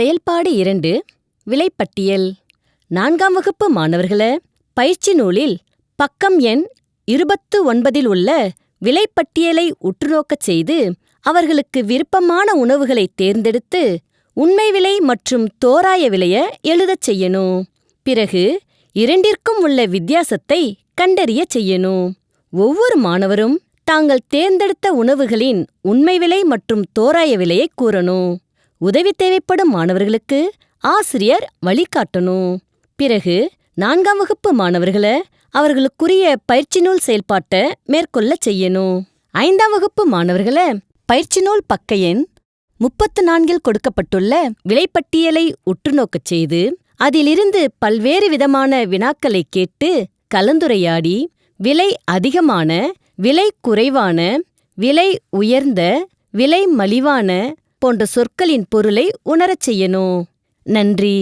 செயல்பாடு இரண்டு விலைப்பட்டியல். நான்காம் வகுப்பு மாணவர்களே பயிற்சி நூலில் பக்கம் எண் இருபத்து ஒன்பதில் உள்ள விலைப்பட்டியலை உற்றுநோக்கச் செய்து அவர்களுக்கு விருப்பமான உணவுகளை தேர்ந்தெடுத்து உண்மை விலை மற்றும் தோராய விலைய எழுதச் செய்யணும். பிறகு இரண்டிற்கும் உள்ள வித்தியாசத்தை கண்டறியச் செய்யணும். ஒவ்வொரு மாணவரும் தாங்கள் தேர்ந்தெடுத்த உணவுகளின் உண்மை விலை மற்றும் தோராய விலையை கூறணும். உதவி தேவைப்படும் மாணவர்களுக்கு ஆசிரியர் வழிகாட்டணும். பிறகு நான்காம் வகுப்பு மாணவர்களை அவர்களுக்குரிய பயிற்சி நூல் செயல்பாட்டை மேற்கொள்ளச் செய்யணும். ஐந்தாம் வகுப்பு மாணவர்களை பயிற்சி நூல் பக்க எண் முப்பத்து நான்கில் கொடுக்கப்பட்டுள்ள விலைப்பட்டியலை உற்றுநோக்கச் செய்து அதிலிருந்து பல்வேறு விதமான வினாக்களை கேட்டு கலந்துரையாடி விலை அதிகமான விலை குறைவான விலை உயர்ந்த விலை மலிவான போன்ற சொற்களின் பொருளை உணரச் செய்யணும். நன்றி.